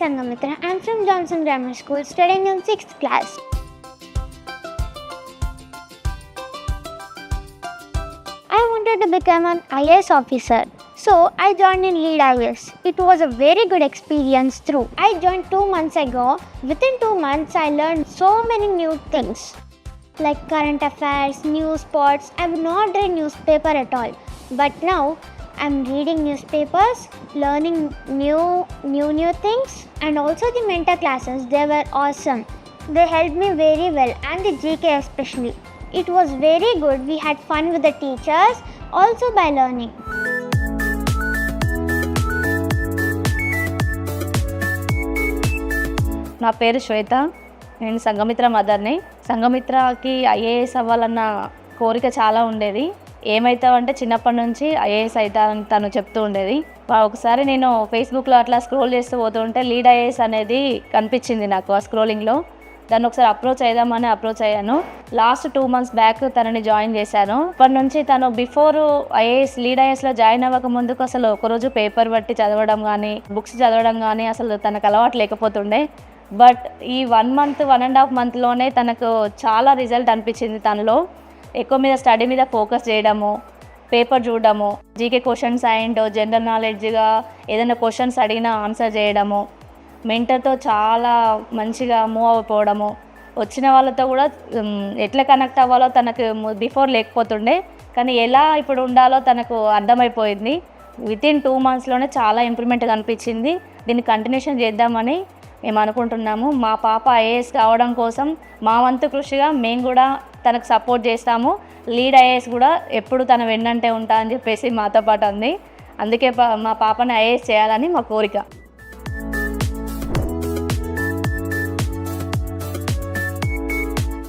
Sangamitra. I'm from Johnson Grammar School, studying in 6th class. I wanted to become an IAS officer. So I joined in Lead IAS. It was a very good experience through. I joined two months ago. Within two months, I learned so many new things like current affairs, news sports. I've not read newspaper at all. But now I'm reading newspapers, learning new new new things and also the mentor classes. They were awesome. They helped me very well and the GK especially. It was very good. We had fun with the teachers also by learning. నా పేరు శ్వేత నేను సంఘమిత్ర మదర్ని సంఘమిత్రకి IAS అవ్వాలన్న కోరిక చాలా ఉండేది ఏమవుతావంటే చిన్నప్పటి నుంచి IAS అవుతా అని తను చెప్తూ ఉండేది. ఒకసారి నేను ఫేస్బుక్లో అట్లా స్క్రోల్ చేస్తూ పోతుంటే లీడ్ ఐఏఎస్ అనేది కనిపించింది నాకు ఆ స్క్రోలింగ్లో. దాన్ని ఒకసారి అప్రోచ్ అయిదామని అప్రోచ్ అయ్యాను. లాస్ట్ టూ మంత్స్ బ్యాక్ తనని జాయిన్ చేశాను. అప్పటి నుంచి తను బిఫోర్ ఐఏఎస్ లీడ్ ఐఏఎస్లో జాయిన్ అవ్వక ముందుకు అసలు ఒకరోజు పేపర్ బట్టి చదవడం కానీ బుక్స్ చదవడం కానీ అసలు తనకు అలవాటు లేకపోతుండే. బట్ ఈ one month one and half మంత్లోనే తనకు చాలా రిజల్ట్ అనిపించింది తనలో. ఎక్కువ మీద స్టడీ మీద ఫోకస్ చేయడము పేపర్ చూడడము జీకే క్వశ్చన్స్ అండ్ జనరల్ నాలెడ్జ్గా ఏదైనా క్వశ్చన్స్ అడిగినా ఆన్సర్ చేయడము మెంటర్తో చాలా మంచిగా మూవ్ అయిపోవడము వచ్చిన వాళ్ళతో కూడా ఎట్లా కనెక్ట్ అవ్వాలో తనకు బిఫోర్ లేకపోతుండే కానీ ఎలా ఇప్పుడు ఉండాలో తనకు అర్థమైపోయింది. విత్ ఇన్ టూ మంత్స్లోనే చాలా ఇంప్రూవ్మెంట్ కనిపించింది. దీన్ని కంటిన్యూషన్ చేద్దామని మేము అనుకుంటున్నాము. మా పాప ఐఏఎస్ కావడం కోసం మా వంతు కృషిగా మేము కూడా తనకు సపోర్ట్ చేస్తాము. లీడ్ ఐఏఎస్ కూడా ఎప్పుడు తన వెన్నంటే ఉంటా అని చెప్పేసి మాతో పాటు ఉంది అందుకే పా- మా పాపని ఐఏఎస్ చేయాలని మా కోరిక.